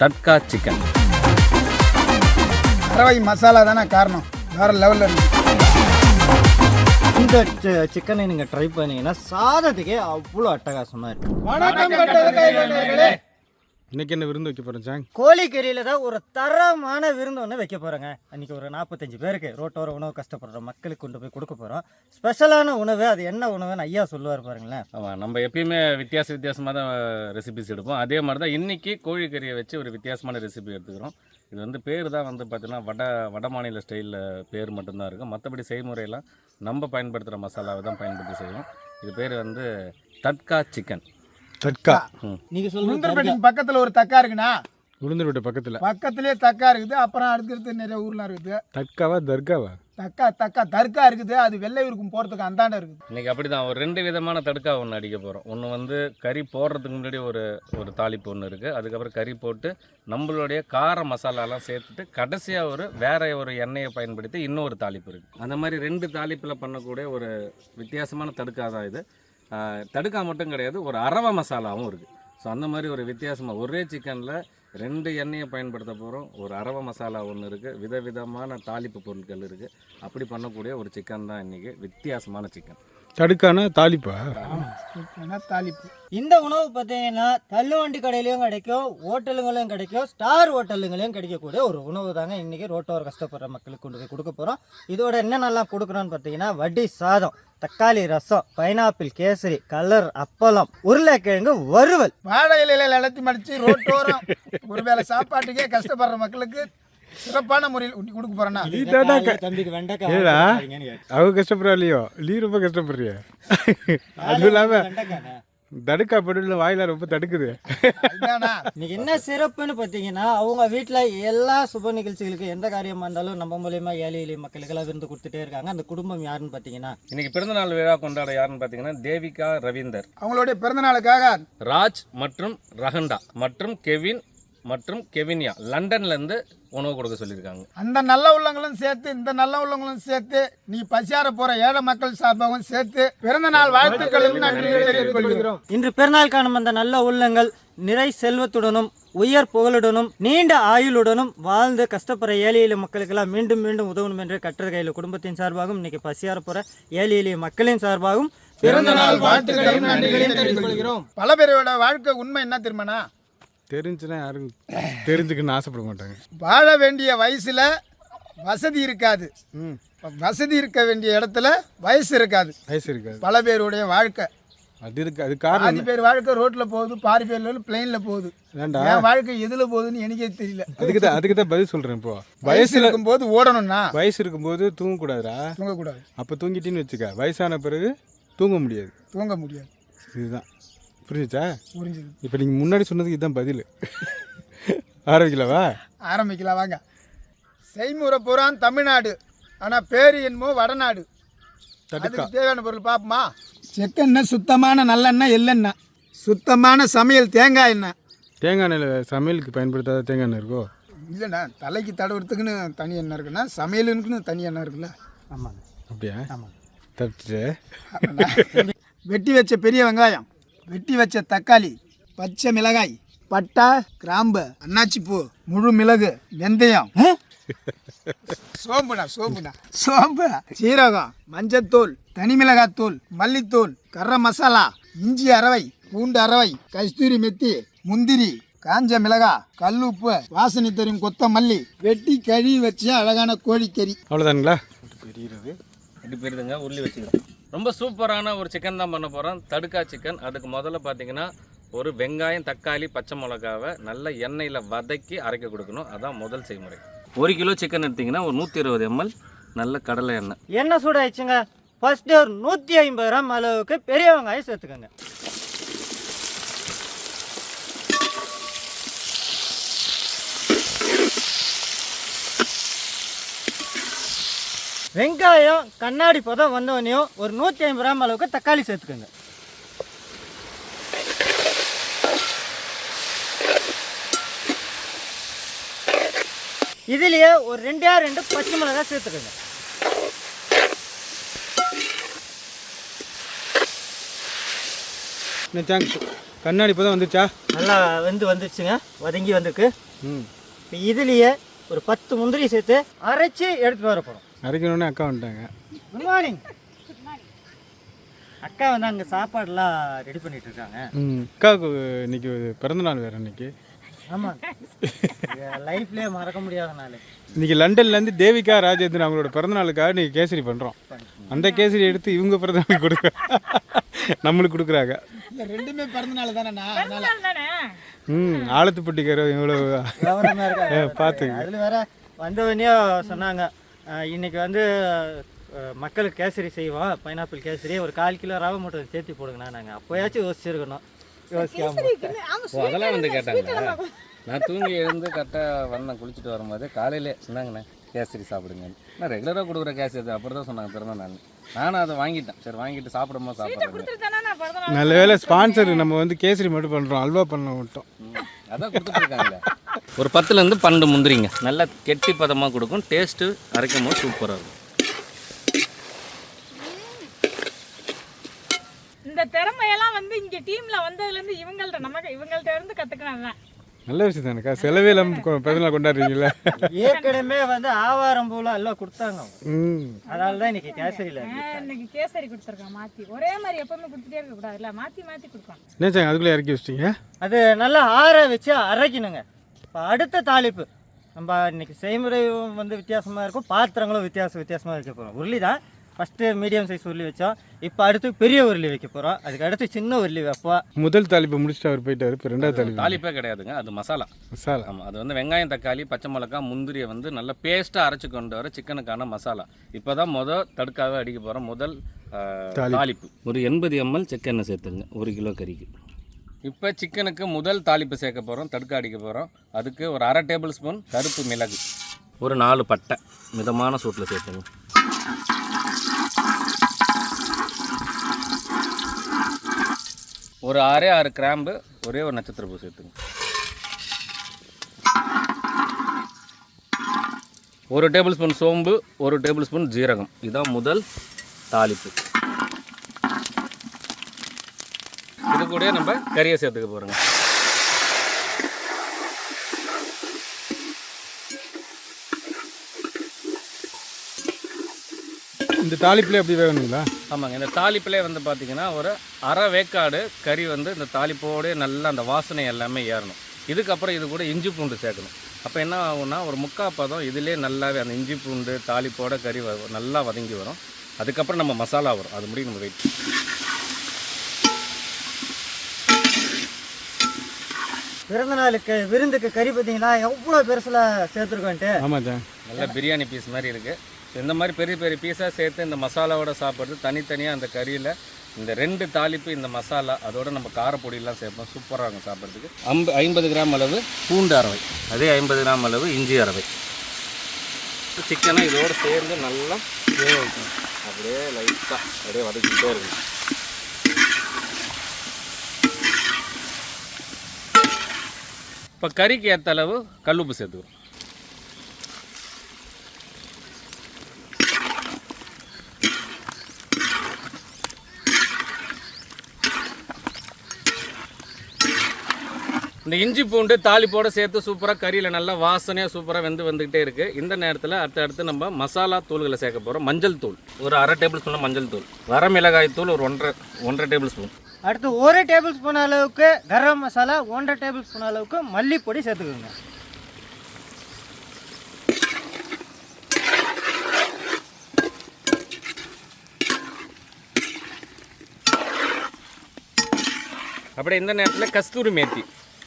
Tadka chicken. பறவை மசாலா தானே காரணம். வேற லெவலில் இருக்கு இந்த சிக்கனை நீங்கள் ட்ரை பண்ணீங்கன்னா சாதத்துக்கே அவ்வளோ அட்டகாசமாக இருக்கும் வணக்கம். இன்னைக்கு என்ன விருந்து வைக்க போகிறேன் சாங் கோழிக்கறியில் தான் ஒரு தரமான விருந்து ஒன்று வைக்க போகிறோங்க அன்றைக்கி ஒரு நாற்பத்தஞ்சு பேருக்கு ரோட்டோர உணவு கஷ்டப்படுற மக்களுக்கு கொண்டு போய் கொடுக்க போகிறோம் ஸ்பெஷலான உணவு அது என்ன உணவுன்னு ஐயா சொல்லுவார் பாருங்களேன். ஆமாம் நம்ம எப்பயுமே வித்தியாச வித்தியாசமாக தான் ரெசிபிஸ் எடுப்போம். அதே மாதிரி தான் இன்றைக்கி கோழிக்கறியை வச்சு ஒரு வித்தியாசமான ரெசிபி எடுத்துக்கிறோம். இது வந்து பேர் தான் வந்து பார்த்தீங்கன்னா வட வட மாநில ஸ்டைலில் பேர் மட்டும்தான் இருக்கும் மற்றபடி செய்முறையெல்லாம் நம்ம பயன்படுத்துகிற மசாலாவை தான் பயன்படுத்தி செய்வோம். இது பேர் வந்து தட்கா சிக்கன் தட்கா. நீங்கள் சொல்லுங்க பக்கத்தில் ஒரு தக்கா இருக்குண்ணா. உளுந்தூர்பேட்டை பக்கத்தில். பக்கத்துலேயே தக்கா இருக்குது அப்புறம் அடுத்தடுத்து நிறைய ஊர்லாம் இருக்குது. தட்காவா தர்காவா? தக்கா தக்கா தர்கா இருக்குது. அது வெள்ளை ஊருக்கும் போகிறதுக்கு அந்தாண்ட இருக்குது. இன்றைக்கி அப்படி தான் ஒரு ரெண்டு விதமான தடுக்கா ஒன்று அடிக்க போகிறோம் ஒன்று வந்து கறி போடுறதுக்கு முன்னாடி ஒரு ஒரு தாளிப்பு ஒன்று இருக்குது அதுக்கப்புறம் கறி போட்டு நம்மளுடைய கார மசாலாலாம் சேர்த்துட்டு கடைசியாக ஒரு வேற ஒரு எண்ணெயை பயன்படுத்தி இன்னொரு தாளிப்பு இருக்குது அந்த மாதிரி ரெண்டு தாளிப்பில் பண்ணக்கூடிய ஒரு வித்தியாசமான தடுக்கா தான் இது. தடுக்கா மட்டும் கிடையாது ஒரு அரவ மசாலாவும் இருக்குது ஸோ அந்த மாதிரி ஒரு வித்தியாசமாக ஒரே சிக்கனில் ரெண்டு எண்ணெயை பயன்படுத்த போகிறோம் ஒரு அரவ மசாலா ஒன்று இருக்குது விதவிதமான தாளிப்பு பொருட்கள் இருக்குது அப்படி பண்ணக்கூடிய ஒரு சிக்கன் தான் இன்றைக்கி வித்தியாசமான சிக்கன். தடுக்கானா தாலிப்பா? தாளிப்பு இந்த உணவு பார்த்தீங்கன்னா தள்ளுவண்டி கடையிலையும் கிடைக்கும் ஹோட்டலுங்களையும் கிடைக்கும் ஸ்டார் ஹோட்டலுங்களையும் கிடைக்கக்கூடிய ஒரு உணவு தாங்க இன்றைக்கி ரோட்டோர கஷ்டப்படுற மக்களுக்கு கொண்டு போய் கொடுக்க போகிறோம் இதோட என்னென்னலாம் கொடுக்குறோன்னு பார்த்தீங்கன்னா வடி சாதம் தக்காளி ரசம் பைனாப்பிள் கேசரி கலர் அப்பளம் உருளைக்கிழங்கு வறுவல். வாழை இலையில அழுத்தி மடித்து ரோட்டோரம். ஒருவேளை சாப்பாட்டுக்கே கஷ்டப்படுற மக்களுக்கு சிறப்பான முறையில் கொடுக்க போகிறேன்னா தம்பிக்கு வெண்டைக்காய் ஏடா வாங்கிக்கிறீங்கன்னு கேட்டேன். அவங்க கஷ்டப்படுறா இல்லையோ நீ ரொம்ப கஷ்டப்படுறிய? அதுவும் இல்லாமல் வெண்டைக்காய்ண்ணே. தடுக்கா பொருள் வாயில ரொம்ப தடுக்குது. இன்னைக்கு என்ன சிறப்புன்னு பார்த்தீங்கன்னா அவங்க வீட்டில் எல்லா சுப நிகழ்ச்சிகளுக்கு எந்த காரியமாக இருந்தாலும் நம்ம மூலியமா ஏழை எளிய மக்களுக்கெல்லாம் விருந்து கொடுத்துட்டே இருக்காங்க. அந்த குடும்பம் யாருன்னு பார்த்தீங்கன்னா? இன்னைக்கு பிறந்தநாள் விழா கொண்டாட யாருன்னு பார்த்தீங்கன்னா தேவிகா ரவீந்தர். அவங்களுடைய பிறந்தநாளுக்காக ராஜ் மற்றும் ரஹண்டா மற்றும் கெவின் மற்றும் கெவின்யா லண்டன்ல இருந்து உணவு கொடுக்க சொல்லியிருக்காங்க. அந்த நல்ல உள்ளங்களும் சேர்த்து இந்த நல்ல உள்ளங்களும் சேர்த்து நீ பசியார போற ஏழை மக்கள் சார்பாகவும் சேர்த்து பிறந்த நாள் வாழ்த்துக்களையும் நன்றி தெரிவித்துக் கொள்கிறோம் இன்று பெருநாள் காணும் அந்த நல்ல உள்ளங்கள் நிறை செல்வத்துடனும் உயர் புகழுடனும் நீண்ட ஆயுளுடனும் வாழ்ந்து கஷ்டப்படுற ஏழை எளிய மக்களுக்கெல்லாம் மீண்டும் மீண்டும் உதவணும் என்று கட்டுரை கையில் குடும்பத்தின் சார்பாகவும் இன்னைக்கு பசியார போற ஏழை எளிய மக்களின் சார்பாகவும் பிறந்த நாள் வாழ்த்துக்களையும் நன்றிகளையும் தெரிவித்துக் கொள்கிறோம் பல பேரோட வாழ்க்கை உண்மை என்ன தெரியுமாண்ணா? தெரிஞ்சுன்னா யாரும் தெரிஞ்சுக்கணும்னு ஆசைப்பட மாட்டாங்க. வாழ வேண்டிய வயசுல வசதி இருக்காது. வசதி இருக்க வேண்டிய இடத்துல வயசு இருக்காது. வயசு இருக்காது. பல பேருடைய வாழ்க்கை. அது இருக்கு அது காரணம் பாதி பேர் வாழ்க்கை ரோட்ல போகுது பாதி பேர் பிளெயின்ல போகுது. என் வாழ்க்கை எதுல போகுதுன்னு எனக்கே தெரியல. அதுக்கு தான் அதுக்கு தான் பதில் சொல்கிறேன் இப்போ. வயசு வயசில் இருக்கும்போது ஓடணும்னா? வயசு இருக்கும்போது தூங்கக்கூடாதுடா. தூங்கக்கூடாது. அப்போ தூங்கிட்டின்னு வச்சுக்க வயசான பிறகு தூங்க முடியாது. தூங்க முடியாது. இதுதான். புரிஞ்சுச்சா? புரிஞ்சுது. இப்போ நீங்கள் முன்னாடி சொன்னதுக்கு இதுதான் பதில். ஆரம்பிக்கலவா? ஆரம்பிக்கலாம் வாங்க. செய்முறை புறான் தமிழ்நாடு. ஆனால் பேர் என்னமோ வடநாடு. அதுக்கு தேவையான பொருள் பார்ப்போமா செக்கெண்ணெய் சுத்தமான நல்லெண்ணெய் எள்ளெண்ணெய். சுத்தமான சமையல் தேங்காய் எண்ணெய். தேங்காய் எண்ணெயில் சமையலுக்கு பயன்படுத்தாத தேங்காய் எண்ணெய் இருக்கோ? இல்லைண்ணா தலைக்கு தடவுறதுக்குன்னு தனி எண்ணெய் இருக்குண்ணா சமையலுக்குன்னு தனி எண்ணெய் இருக்குல்ல ஆமாங்க அப்படியா ஆமாங்க தப்பிச்சு. வெட்டி வச்ச பெரிய வெங்காயம். வெட்டி வச்ச தக்காளி பச்சை மிளகாய் பட்டை கிராம்பு அன்னாச்சி பூ முழு மிளகு வெந்தயம். சோம்புண்ணா சோம்புண்ணா சோம்பு சீரகம் மஞ்சத்தூள் தனி மிளகாத்தூள் மல்லித்தூள் கரம் மசாலா இஞ்சி அரவை பூண்டு அரவை கஸ்தூரி மெத்தி முந்திரி காஞ்ச மிளகா கல்லுப்பு வாசனை தரும் கொத்தமல்லி வெட்டி கழுவி வச்ச அழகான கோழிக்கறி. அவ்வளோதானுங்களா இப்படி போயிருதுங்க உள்ளி வச்சுக்கிறோம் ரொம்ப சூப்பரான ஒரு சிக்கன் தான் பண்ண போகிறோம் தடுக்கா சிக்கன் அதுக்கு முதல்ல பார்த்தீங்கன்னா ஒரு வெங்காயம் தக்காளி பச்சை மிளகாவை நல்ல எண்ணெயில் வதக்கி அரைக்க கொடுக்கணும். அதான் முதல் செய்முறை. ஒரு கிலோ சிக்கன் எடுத்திங்கன்னா ஒரு நூற்றி இருபது எம்எல் நல்ல கடலை எண்ணெய். எண்ணெய் சூடாயிடுச்சுங்க. ஃபஸ்ட்டு ஒரு நூற்றி ஐம்பது கிராம் அளவுக்கு பெரிய வெங்காயம் சேர்த்துக்கோங்க. வெங்காயம் கண்ணாடி பதம் வந்தோடனையும் ஒரு நூற்றி ஐம்பது கிராம் அளவுக்கு தக்காளி சேர்த்துக்கோங்க. இதுலயே ஒரு ரெண்டே ரெண்டு பச்சை மிளகாய் சேர்த்துக்கோங்க. தேங்க்ஸ் கண்ணாடி இப்போ தான் வந்துச்சா? நல்லா வெந்து வந்துருச்சுங்க. வதங்கி வந்திருக்கு. ம். இப்போ இதுலேயே ஒரு பத்து முந்திரி சேர்த்து அரைச்சி எடுத்துகிட்டு வர போகிறோம் அரைக்கணுன்னே அக்கா வந்துட்டாங்க. குட் மார்னிங் அக்கா வந்து அங்கே சாப்பாடுலாம் ரெடி பண்ணிட்டு இருக்காங்க ம் அக்காவுக்கு இன்னைக்கு பிறந்தநாள் வேறு இன்னைக்கு. ஆமாம் லைஃப்லேயே மறக்க முடியாத நாள். இன்னைக்கு லண்டன்லேருந்து தேவிகா ராஜேந்திரன் அவங்களோட பிறந்தநாளுக்காக இன்னைக்கு கேசரி பண்ணுறோம் அந்த கேசரி எடுத்து இவங்க பிறந்தநாளுக்கு கொடுக்க நம்மளுக்கு கொடுக்குறாங்க. ரெண்டுமே பிறந்த நாள் தானேண்ணா? அதனால ம் ஆலத்துப்பட்டிக்கார இவ்வளோ பார்த்துங்க அதில் வேற வந்தவொடனே சொன்னாங்க. அஹ், இன்னைக்கு வந்து மக்களுக்கு கேசரி செய்வோம். பைனாப்பிள் கேசரி. ஒரு கால் கிலோ ரவை மட்டும் சேர்த்து போடுங்கண்ணா நாங்கள் அப்போயாச்சும் யோசிச்சிருக்கணும். யோசிக்காம அதெல்லாம் வந்து கேட்டாங்க நான் தூங்கி எழுந்து கரெக்டாக வந்தேன். குளிச்சுட்டு வரும்போது காலையிலே சொன்னாங்கண்ணே கேசரி சாப்பிடுங்க. நான் ரெகுலராக கொடுக்குற கேசரி அப்புறம் தான் சொன்னாங்க பிறந்த நாள் நானும் அதை வாங்கிட்டேன். சரி வாங்கிட்டு சாப்பிடும்போது சாப்பிட்றேன். நல்ல வேளை ஸ்பான்சர் நம்ம வந்து கேசரி மட்டும் பண்ணுறோம் அல்வா பண்ண விட்டோம். அதான் கொடுத்துட்டு இருக்காங்களே. ஒரு பத்துலேருந்து பன்னெண்டு முந்திரிங்க. நல்லா கெட்டி பதமாக கொடுக்கும். டேஸ்ட்டு அரைக்கும் போது சூப்பராக இருக்கும். இந்த திறமையெல்லாம் வந்து இங்க டீம்ல வந்ததுல இருந்து இவங்கள்ட்ட நமக்கு இவங்கள்ட்ட இருந்து தான். நல்ல விஷயம் தானேக்கா செலவே இல்லாமல் பிறந்தநாள் கொண்டாடுறீங்களா ஏற்கனவே வந்து ஆவாரம் பூலாம் எல்லாம் கொடுத்தாங்க அதனால தான் இன்னைக்கு கேசரியில் இன்னைக்கு கேசரி கொடுத்துருக்கான் மாத்தி. ஒரே மாதிரி எப்பவுமே கொடுத்துட்டே இருக்க கூடாதுல்ல மாத்தி மாத்தி கொடுப்பான். நினைச்சாங்க அதுக்குள்ளே இறக்கி வச்சிட்டீங்க? அது நல்லா ஆற வச்சு அரைக்கணுங்க. இப்போ அடுத்த தாளிப்பு. நம்ம இன்னைக்கு செய்முறை வந்து வித்தியாசமாக இருக்கும் பாத்திரங்களும் வித்தியாசம் வித்தியாசமாக வைக்க போகிறோம் உருளி தான் ஃபஸ்ட்டு மீடியம் சைஸ் உருளி வச்சோம். இப்போ அடுத்து பெரிய உருளி வைக்க போகிறோம் அதுக்கு அடுத்து சின்ன உருளி வைப்போம். முதல் தாளிப்பை முடிச்சுட்டு அவர் போயிட்டாரு. இப்போ ரெண்டாவது தாளிப்பு. தாளிப்பே கிடையாதுங்க. அது மசாலா. மசாலா. ஆமாம் அது வந்து வெங்காயம் தக்காளி பச்சை மிளகாய் முந்திரியை வந்து நல்லா பேஸ்ட்டாக அரைச்சி கொண்டு வர சிக்கனுக்கான மசாலா. இப்போ தான் முதல் தடுக்காவே அடிக்க போகிறோம் முதல் தாளிப்பு. ஒரு எண்பது எம்எல் செக்கெண்ணெய் சேர்த்துங்க ஒரு கிலோ கறிக்கு. இப்போ சிக்கனுக்கு முதல் தாளிப்பு சேர்க்க போகிறோம் தடுக்க அடிக்க போகிறோம். அதுக்கு ஒரு அரை டேபிள் ஸ்பூன் கருப்பு மிளகு ஒரு நாலு பட்டை. மிதமான சூட்டில் சேர்த்துங்க. ஒரு ஆறே ஆறு கிராம்பு ஒரே ஒரு நட்சத்திர பூ சேர்த்துங்க. ஒரு டேபிள் ஸ்பூன் சோம்பு ஒரு டேபிள் ஸ்பூன் ஜீரகம். இதுதான் முதல் தாளிப்பு இது கூட நம்ம கறியை சேர்த்துக்க போகிறோங்க இந்த தாளிப்புலேயே அப்படி வேணுங்களா ஆமாங்க. இந்த தாளிப்பிலே வந்து பார்த்தீங்கன்னா ஒரு அரை வேக்காடு கறி வந்து இந்த தாளிப்போடே நல்லா அந்த வாசனை எல்லாமே ஏறணும். இதுக்கப்புறம் இது கூட இஞ்சி பூண்டு சேர்க்கணும். அப்போ என்ன ஆகும்னா ஒரு முக்கா பதம் இதிலே நல்லாவே அந்த இஞ்சி பூண்டு தாளிப்போட கறி நல்லா வதங்கி வரும். அதுக்கப்புறம் நம்ம மசாலா வரும். அது முடியும் நம்ம வெயிட் பிறந்த நாளுக்கு விருந்துக்கு கறி பார்த்தீங்கன்னா எவ்வளோ பெருசில் சேர்த்துருக்கோன்ட்டு ஆமாம் சார். நல்ல பிரியாணி பீஸ் மாதிரி இருக்குது இந்த மாதிரி பெரிய பெரிய பீஸாக சேர்த்து இந்த மசாலாவோட சாப்பிட்றது தனித்தனியாக அந்த கறியில் இந்த ரெண்டு தாளிப்பு இந்த மசாலா அதோட நம்ம காரப்பொடியெல்லாம் சேர்ப்போம். சூப்பராக இருக்கும் சாப்பிட்றதுக்கு. ஐம்ப ஐம்பது கிராம் அளவு பூண்டு அரவை. அதே ஐம்பது கிராம் அளவு இஞ்சி அரவை. சிக்கனை இதோடு சேர்ந்து நல்லா வேக வைக்கணும். அப்படியே லைட்டாக அப்படியே வதக்கிட்டே இருக்கணும். இப்போ கறிக்கு ஏற்ற அளவு கல்லுப்பு சேர்த்துக்கிறோம். இந்த இஞ்சி பூண்டு தாளிப்போட சேர்த்து சூப்பராக கறியில் நல்லா வாசனையாக சூப்பராக வெந்து வந்துக்கிட்டே இருக்குது இந்த நேரத்தில் அடுத்தடுத்து நம்ம மசாலா தூள்களை சேர்க்க போகிறோம் மஞ்சள் தூள். ஒரு அரை டேபிள் ஸ்பூன் மஞ்சள் தூள். வர மிளகாய் தூள் ஒரு ஒன்றரை ஒன்றரை டேபிள் ஸ்பூன். அடுத்து ஒரு டேபிள் ஸ்பூன் அளவுக்கு கரம் மசாலா ஒன்றரை டேபிள் ஸ்பூன் அளவுக்கு மல்லிப்பொடி சேர்த்துக்கோங்க. அப்படியே இந்த நேரத்தில் கஸ்தூரி மேத்தி.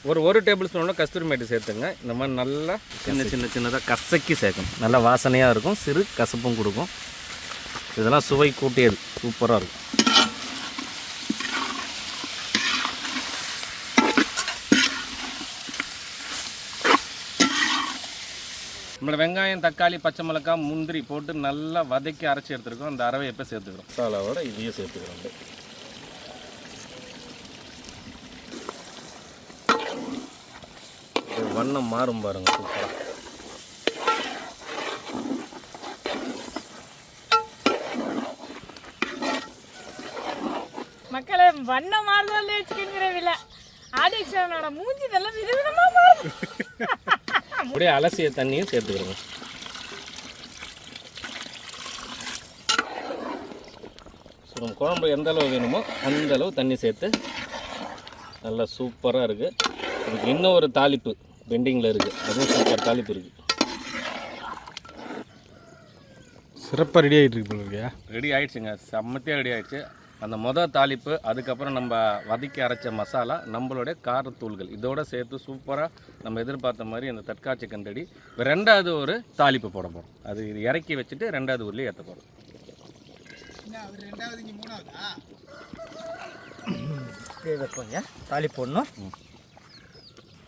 ஒரு ஒரு டேபிள் ஸ்பூனோட கஸ்தூரி மேத்தி சேர்த்துங்க. இந்த மாதிரி நல்லா சின்ன சின்ன சின்னதாக கசக்கி சேர்க்கணும் நல்லா வாசனையாக இருக்கும். சிறு கசப்பும் கொடுக்கும். இதெல்லாம் சுவை கூட்டியது. சூப்பராக இருக்கும். நம்மளோட வெங்காயம் தக்காளி பச்சை மிளகாய் முந்திரி போட்டு நல்லா வதக்கி அரைச்சி எடுத்துருக்கோம். அந்த அரவை எப்போ சேர்த்துக்கிறோம். மசாலாவோட இதையும் சேர்த்துக்கிறோம். வண்ணம் மாறும் பாருங்க சூப்பராக மக்களை வண்ண மாறுதல்ல சிக்கன் கிரேவில ஆடியக்ஷனோட மூஞ்சி நல்லா விதவிதமா மாறுது. அப்படியே அலசிய தண்ணியும் சேர்த்துக்கிறோங்க ஸோ நம்ம குழம்பு எந்த அளவு வேணுமோ அந்த அளவு தண்ணி சேர்த்து நல்லா சூப்பராக இருக்குது இதுக்கு இன்னும் ஒரு தாளிப்பு பெண்டிங்கில் இருக்குது அதுவும் சூப்பர் தாளிப்பு இருக்குது சிறப்பாக ரெடி ஆகிட்டு இருக்கு ரெடி ஆயிடுச்சுங்க. செம்மத்தியாக ரெடி ஆயிடுச்சு. அந்த மொதல் தாளிப்பு அதுக்கப்புறம் நம்ம வதக்கி அரைச்ச மசாலா நம்மளுடைய காரத்தூள்கள் இதோட சேர்த்து சூப்பராக நம்ம எதிர்பார்த்த மாதிரி அந்த சிக்கன் ரெடி இப்போ ரெண்டாவது ஒரு தாளிப்பு போட போகிறோம் அது இது இறக்கி வச்சுட்டு ரெண்டாவது ஊர்லேயே ஏற்ற போகிறோம் தாலி போடணும்.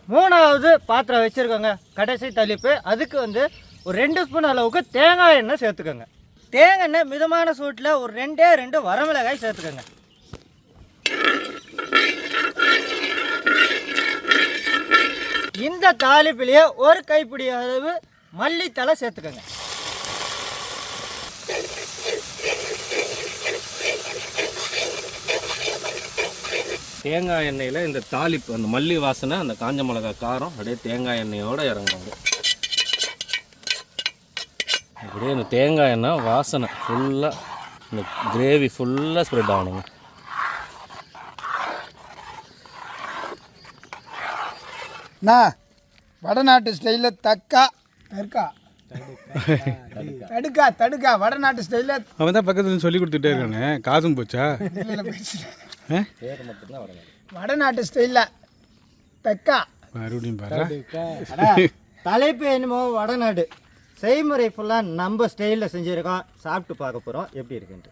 மூணாவது பாத்திரம் வச்சுருக்கோங்க. கடைசி தாளிப்பு. அதுக்கு வந்து ஒரு ரெண்டு ஸ்பூன் அளவுக்கு தேங்காய் எண்ணெய் சேர்த்துக்கோங்க. தேங்காய் எண்ணெய் மிதமான சூட்டில் ஒரு ரெண்டே ரெண்டு வரமிளகாய் சேர்த்துக்கோங்க. இந்த தாளிப்பிலேயே ஒரு கைப்பிடி அளவு மல்லித்தலை சேர்த்துக்கோங்க. தேங்காய் எண்ணெயில் இந்த தாளிப்பு அந்த மல்லி வாசனை அந்த காஞ்ச மிளகா காரம் அப்படியே தேங்காய் எண்ணெயோடு இறங்குவாங்க அப்படியே இந்த தேங்காய் எண்ணெய் வாசனை ஃபுல்லாக இந்த கிரேவி ஃபுல்லாக ஸ்ப்ரெட் ஆகணுங்க. நான் வடநாட்டு ஸ்டைலில் தக்கா தற்கா தடுக்கா தடுக்கா வடநாட்டு ஸ்டைலில் அவன் தான் பக்கத்துல சொல்லி கொடுத்துட்டே இருக்கானே. காசும் போச்சா? வடநாட்டு ஸ்டைலில் தக்கா. மறுபடியும் பாரு. அடா, தலைப்பு என்னமோ வடநாடு. செய்முறை ஃபுல்லாக நம்ம ஸ்டைலில் செஞ்சுருக்கோம். சாப்பிட்டு பார்க்க போகிறோம் எப்படி இருக்குன்ட்டு.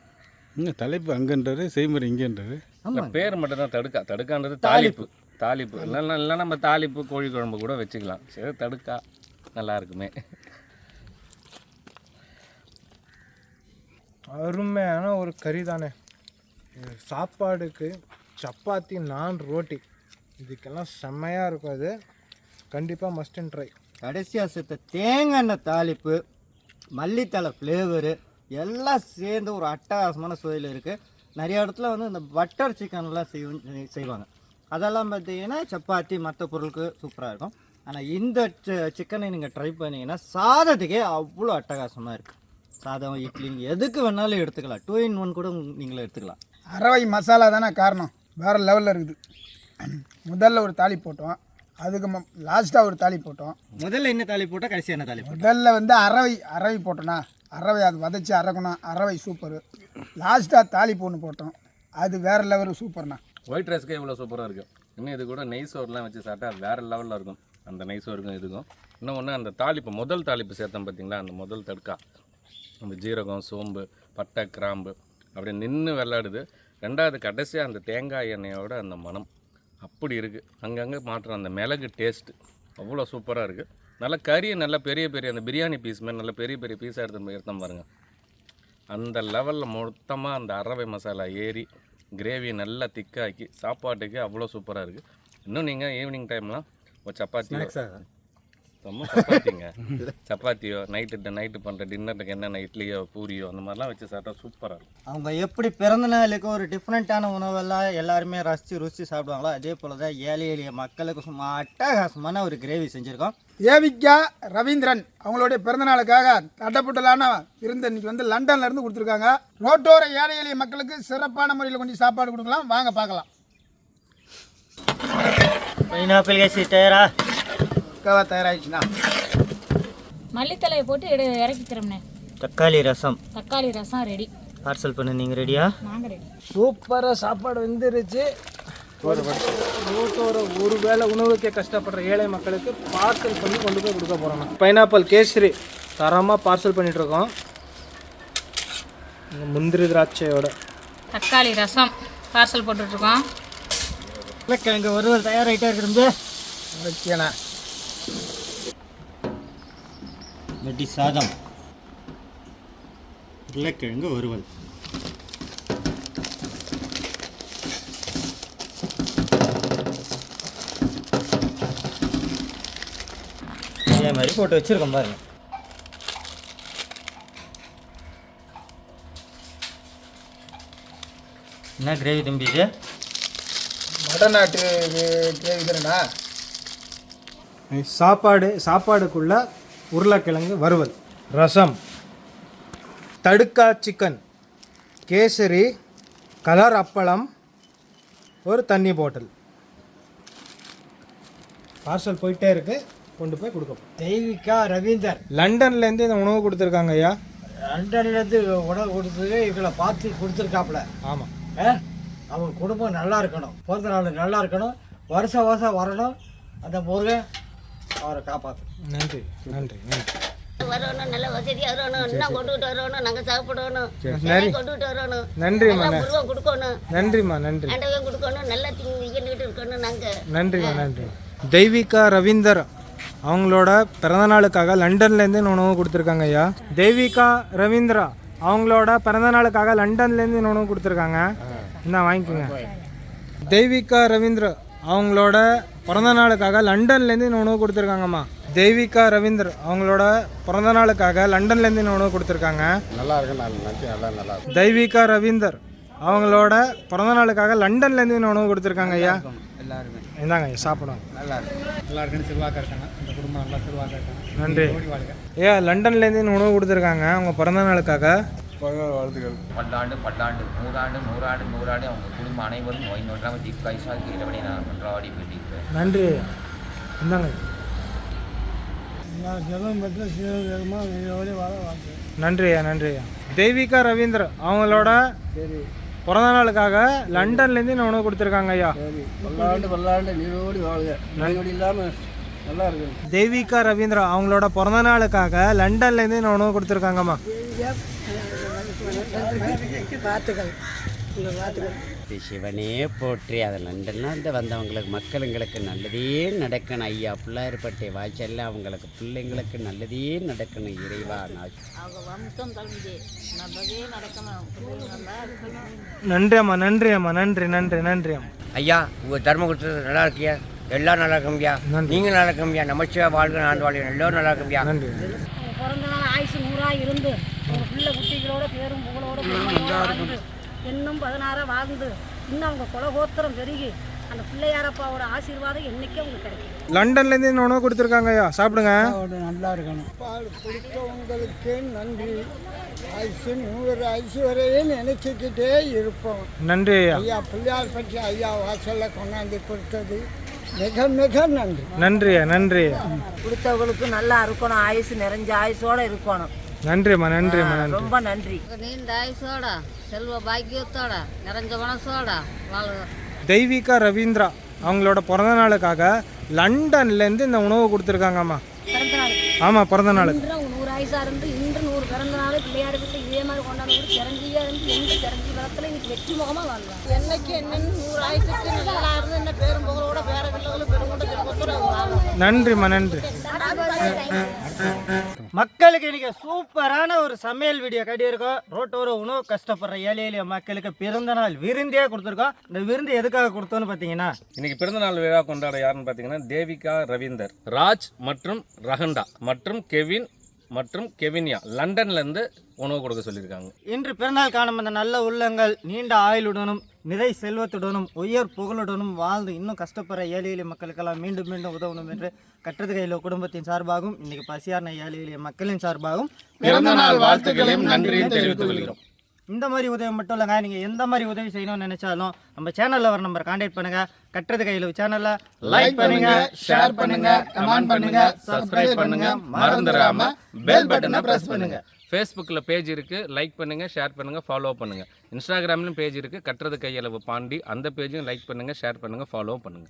இன்னும் தலைப்பு அங்கன்றாரு செய்முறை இங்கேன்றாரு இல்லை பேர் மட்டும் தான் தடுக்கா தடுக்கான்றது தாளிப்பு. தாளிப்பு. இல்லைன்னா இல்லை நம்ம தாளிப்பு கோழி குழம்பு கூட வச்சுக்கலாம். சரி தடுக்கா. நல்லா இருக்குமே. அருமையான ஒரு கறி தானே. சாப்பாடுக்கு சப்பாத்தி நான் ரோட்டி இதுக்கெல்லாம் செம்மையாக இருக்கும் அது. கண்டிப்பாக மஸ்ட் அண்ட் ட்ரை கடைசியாக சேர்த்த தேங்காய் எண்ணெய் தாளிப்பு மல்லித்தலை ஃப்ளேவரு எல்லாம் சேர்ந்து ஒரு அட்டகாசமான சுவையில் இருக்குது நிறைய இடத்துல வந்து இந்த பட்டர் சிக்கன்லாம் செய்வ செய்வாங்க. அதெல்லாம் பார்த்தீங்கன்னா சப்பாத்தி மற்ற பொருளுக்கு சூப்பராக இருக்கும். ஆனால் இந்த சிக்கனை நீங்கள் ட்ரை பண்ணிங்கன்னா சாதத்துக்கே அவ்வளோ அட்டகாசமாக இருக்குது சாதம் இட்லி நீங்கள் எதுக்கு வேணாலும் எடுத்துக்கலாம். டூ இன் ஒன் கூட நீங்களே எடுத்துக்கலாம். அரவை மசாலா தானே காரணம். வேறு லெவலில் இருக்குது. முதல்ல ஒரு தாலி போட்டோம். அதுக்கு லாஸ்ட்டாக ஒரு தாலி போட்டோம். முதல்ல என்ன தாலி போட்டால் கடைசி என்ன தாலி முதல்ல வந்து அரவை அரவை போட்டோன்னா அரவை அது வதச்சி அரைக்கணும் அரவை சூப்பரு லாஸ்ட்டாக தாலி ஒன்று போட்டோம். அது வேறு லெவல் சூப்பர்ண்ணா ஒயிட் ரைஸ்க்கே இவ்வளோ சூப்பராக இருக்கும் இன்னும் இது கூட நெய் சோறுலாம் வச்சு சாப்பிட்டா வேறு லெவலில் இருக்கும். அந்த நெய் சோறுக்கும் இதுக்கும். இன்னும் ஒன்று அந்த தாளிப்பு முதல் தாளிப்பு சேர்த்தோம் பார்த்தீங்களா அந்த முதல் தடுக்கா அந்த ஜீரகம் சோம்பு பட்டை கிராம்பு. அப்படியே நின்று விளாடுது ரெண்டாவது கடைசியாக அந்த தேங்காய் எண்ணெயோட அந்த மனம் அப்படி இருக்குது அங்கங்கே மாற்றம் அந்த மிளகு டேஸ்ட்டு அவ்வளோ சூப்பராக இருக்குது நல்லா கறியை நல்லா பெரிய பெரிய அந்த பிரியாணி பீஸ் மாதிரி நல்ல பெரிய பெரிய பீஸாக எடுத்து எடுத்தோம் பாருங்கள் அந்த லெவலில் மொத்தமாக அந்த அரவை மசாலா ஏறி கிரேவி நல்லா திக்காக்கி சாப்பாட்டுக்கு அவ்வளோ சூப்பராக இருக்குது இன்னும் நீங்கள் ஈவினிங் டைம்லாம் ஒரு சப்பாத்தியோ செம்ம சப்பாத்திங்க. சப்பாத்தியோ நைட்டு நைட்டு பண்ணுற டின்னருக்கு என்னென்ன இட்லியோ பூரியோ அந்த மாதிரிலாம் வச்சு சாப்பிட்டா சூப்பராக இருக்கும். அவங்க எப்படி பிறந்த நாளுக்கு ஒரு டிஃப்ரெண்ட்டான உணவெல்லாம் எல்லாருமே ரசித்து ருசித்து சாப்பிடுவாங்களோ அதே போல் தான் ஏழை எளிய மக்களுக்கு சும்மா அட்டகாசமான ஒரு கிரேவி செஞ்சுருக்கோம். ஏவிகா ரவீந்திரன் அவங்களுடைய பிறந்தநாளுக்காக தட்டப்புட்டலான விருந்து இன்னைக்கு வந்து லண்டன்ல இருந்து கொடுத்துருக்காங்க. ரோட்டோர ஏழை எளிய மக்களுக்கு சிறப்பான முறையில் கொஞ்சம் சாப்பாடு கொடுக்கலாம். வாங்க பார்க்கலாம். பைனாப்பிள் கேசி டயரா அக்காவா தயாராகிடுச்சுண்ணா மல்லித்தலையை போட்டு எடு இறக்கிக்கிறோம்ண்ணே தக்காளி ரசம். தக்காளி ரசம் ரெடி பார்சல் பண்ண நீங்கள் ரெடியா நாங்கள் ரெடி சூப்பராக சாப்பாடு வெந்துருச்சு. ரோட்டோர ஒரு வேளை உணவுக்கே கஷ்டப்படுற ஏழை மக்களுக்கு பார்சல் பண்ணி கொண்டு போய் கொடுக்க போகிறோம் பைனாப்பிள் கேசரி தரமாக பார்சல் பண்ணிகிட்ருக்கோம் முந்திரி திராட்சையோட. தக்காளி ரசம் பார்சல் போட்டுட்ருக்கோம் கிழங்கு ஒருவர் தயாராகிட்டே இருக்கிறது ஓகேண்ணா வெட்டி சாதம். உருளைக்கிழங்கு ஒருவல் இதே மாதிரி போட்டு வச்சிருக்கோம் பாருங்க. என்ன கிரேவி தம்பி இது? வடநாட்டு கேட்குறேண்ணா சாப்பாடு சாப்பாடுக்குள்ள உருளைக்கிழங்கு வறுவல். ரசம். தடுக்கா சிக்கன் கேசரி. கலர் அப்பளம். ஒரு தண்ணி பாட்டில் பார்சல் போயிட்டே இருக்கு. கொண்டு போய் கொடுக்க தெய்விகா ரவீந்தர். லண்டன்லேருந்து இந்த உணவு கொடுத்துருக்காங்க ஐயா. லண்டன்லேருந்து உணவு கொடுத்தது எங்களை பார்த்து கொடுத்துருக்காப்புல. ஆமாம் அவங்க குடும்பம் நல்லா இருக்கணும். பிறந்த நாள் நல்லா இருக்கணும். வருஷம் வருஷம் வரணும். அந்த முருகன் அவரை காப்பாற்றும் நன்றி நன்றி நன்றி. வரணும் நல்ல வசதியாக வரணும் இன்னும் கொண்டுகிட்டு வரணும் நாங்கள் சாப்பிடணும் நன்றி. கொண்டுகிட்டு வரணும். கொடுக்கணும். ஆண்டவன் கொடுக்கணும் நல்லா திங்கிட்டு இருக்கணும் நாங்கள் நன்றிம்மா நன்றி. தெய்விகா ரவீந்தர் அவங்களோட பிறந்தநாளுக்காக லண்டன்லேருந்து உணவு கொடுத்துருக்காங்க ஐயா. தெய்விகா ரவீந்திரா அவங்களோட பிறந்தநாளுக்காக லண்டன்லேருந்து உணவு கொடுத்துருக்காங்க. இந்தா வாங்கிக்கோங்க. தெய்விகா ரவீந்திர அவங்களோட பிறந்தநாளுக்காக லண்டன்லேருந்து இந்த உணவு கொடுத்துருக்காங்கம்மா. தெய்விகா ரவீந்தர் அவங்களோட பிறந்தநாளுக்காக லண்டன்லேருந்து இந்த உணவு கொடுத்துருக்காங்க. நல்லா இருக்கு நல்லா நல்லா தெய்விகா ரவீந்தர் அவங்களோட பிறந்தநாளுக்காக லண்டன்லேருந்து இந்த உணவு கொடுத்துருக்காங்க ஐயா. எல்லாருமே. இந்தாங்க ஐயா சாப்பிடுங்க நல்லா இருக்கும் நல்லா இருக்குன்னு செல்வாக்கா இருக்காங்க. இந்த குடும்பம் நல்லா செல்வாக்கா இருக்காங்க. நன்றி. ஐயா லண்டன்லேருந்து இந்த உணவு கொடுத்துருக்காங்க. அவங்க பிறந்த நாளுக்காக பல்லாண்டு பல்லாண்டு நூறாண்டு நூறாண்டு நூறாண்டு அவங்க குடும்பம் அனைவரும் நோய் நோற்றாமல் தீர்க்காயுசாக இறைவனை நான் கொண்டாடி வேண்டியிருக்கிறேன் நன்றி. ஐயா இந்தாங்க நன்றி ஐயா நன்றி ஐயா. தெய்விகா ரவீந்திர அவங்களோட பிறந்த நாளுக்காக லண்டன்லேருந்து இந்த உணவு கொடுத்துருக்காங்க ஐயா. பல்லாண்டு பல்லாண்டு நீரோடி வாழ்க. இல்லாமல் நல்லா இருக்கு. தெய்விகா ரவீந்திரா அவங்களோட பிறந்த நாளுக்காக லண்டன்லேருந்து இந்த உணவு கொடுத்துருக்காங்கம்மா. சிவனே போற்றி. அதை லண்டன்லேருந்து வந்தவங்களுக்கு மக்களுங்களுக்கு நல்லதே நடக்கணும் ஐயா. பிள்ளையார்பட்டை வாய்ச்சல்ல அவங்களுக்கு பிள்ளைங்களுக்கு நல்லதே நடக்கணும் இறைவா. நான் நன்றி அம்மா நன்றி அம்மா நன்றி நன்றி நன்றி அம்மா. ஐயா உங்கள் தர்ம கொடுத்தது நல்லா இருக்கியா? எல்லாம் நல்லா இருக்கம்பியா நன்றி. நீங்கள் நல்லா இருக்கம்பியா நமச்சிவா வாழ்க நான் வாழ்க. எல்லோரும் நல்லா இருக்கம்பியா நன்றி. பிறந்த நாள் ஆயுசு நூறா இருந்து. ஒரு பிள்ளை குட்டிகளோட பேரும் புகழோட வாழ்ந்து. இன்னும் பதினாறா வாழ்ந்து. இன்னும் அவங்க குலகோத்திரம் பெருகி அந்த பிள்ளையாரப்பாவோட ஆசீர்வாதம் என்னைக்கும் அவங்களுக்கு கிடைக்கும். லண்டன்லேருந்து இந்த உணவு கொடுத்துருக்காங்க ஐயா. சாப்பிடுங்க. நல்லா இருக்கணும். பால் பிடித்தவங்களுக்கு நன்றி. ஐசு நூறு ஐசு வரையே நினைச்சுக்கிட்டே இருப்போம். நன்றி ஐயா. ஐயா பிள்ளையார் பற்றி ஐயா வாசல்ல கொண்டாந்து கொடுத்தது மிக மிக நன்றி. நன்றி நன்றி கொடுத்தவங்களுக்கு நல்லா இருக்கணும். ஆயுசு நிறைஞ்ச ஆயுசோட இருக்கணும். நன்றிம்மா நன்றிம்மா நன்றி. ரொம்ப நன்றி. நீண்ட ஆயுசோட செல்வ பாக்கியத்தோட நிறைஞ்ச மனசோட வாழ்க. தெய்விகா ரவீந்திரா அவங்களோட பிறந்த நாளுக்காக லண்டன்லேருந்து இந்த உணவு கொடுத்துருக்காங்கம்மா. பிறந்த நாள். ஆமாம் பிறந்த அவங்க நூறு ஆயுசா இருந்து இன்று பிறந்த நாள் பிள்ளையார் வீட்டில் இதே மாதிரி கூட சிரஞ்சியா இருந்து எந்த சிரஞ்சி வரத்துல இன்னைக்கு வெற்றி முகமா வாழலாம் என்னைக்கு என்னன்னு நூறு ஆயுசுக்கு நல்லா இருந்து என்ன பேரும் புகழோட பேர பிள்ளைகளும் வாழலாம் நன்றிம்மா நன்றி. மக்களுக்கு இன்னைக்கு சூப்பரான ஒரு சமையல் வீடியோ கட்டியிருக்கோம். ரோட்டோர உணவு கஷ்டப்படுற ஏழை எளிய மக்களுக்கு பிறந்த நாள் விருந்தே கொடுத்துருக்கோம். இந்த விருந்து எதுக்காக கொடுத்தோன்னு பார்த்தீங்கன்னா இன்னைக்கு பிறந்தநாள் விழா கொண்டாட யாருன்னு பார்த்தீங்கன்னா தேவிகா ரவீந்தர் ராஜ் மற்றும் ரஹண்டா மற்றும் கெவின் மற்றும் கெவின்யா லண்டன்ல இருந்து உணவு கொடுக்க சொல்லியிருக்காங்க. இன்று பிறநாள் காணும் அந்த நல்ல உள்ளங்கள் நீண்ட ஆயுளுடனும் நிறை செல்வத்துடனும் உயர் புகழுடனும் வாழ்ந்து இன்னும் கஷ்டப்படுற ஏழை எளிய மக்களுக்கெல்லாம் மீண்டும் மீண்டும் உதவணும் என்று கற்றது கையில் குடும்பத்தின் சார்பாகவும் இன்னைக்கு பசியார்ன ஏழை எளிய மக்களின் சார்பாகவும் பிறந்த நாள் வாழ்த்துக்களையும் நன்றியும் தெரிவித்துக் கொள்கிறோம். இந்த மாதிரி உதவி மட்டும் இல்லைங்க. நீங்கள் எந்த மாதிரி உதவி செய்யணும்னு நினைச்சாலும் நம்ம சேனலில் வர நம்பர் கான்டாக்ட் பண்ணுங்க. கட்டுறது கையில் சேனலை லைக் பண்ணுங்க ஷேர் பண்ணுங்க கமெண்ட் பண்ணுங்க சப்ஸ்கிரைப் பண்ணுங்க. மறந்துடாம பெல் பட்டனை பிரஸ் பண்ணுங்க. ஃபேஸ்புக்கில் பேஜ் இருக்கு லைக் பண்ணுங்க ஷேர் பண்ணுங்க ஃபாலோ பண்ணுங்க. இன்ஸ்டாகிராம்லயும் பேஜ் இருக்கு கட்டுறது கையளவு பாண்டி. அந்த பேஜையும் லைக் பண்ணுங்க ஷேர் பண்ணுங்க ஃபாலோ பண்ணுங்க.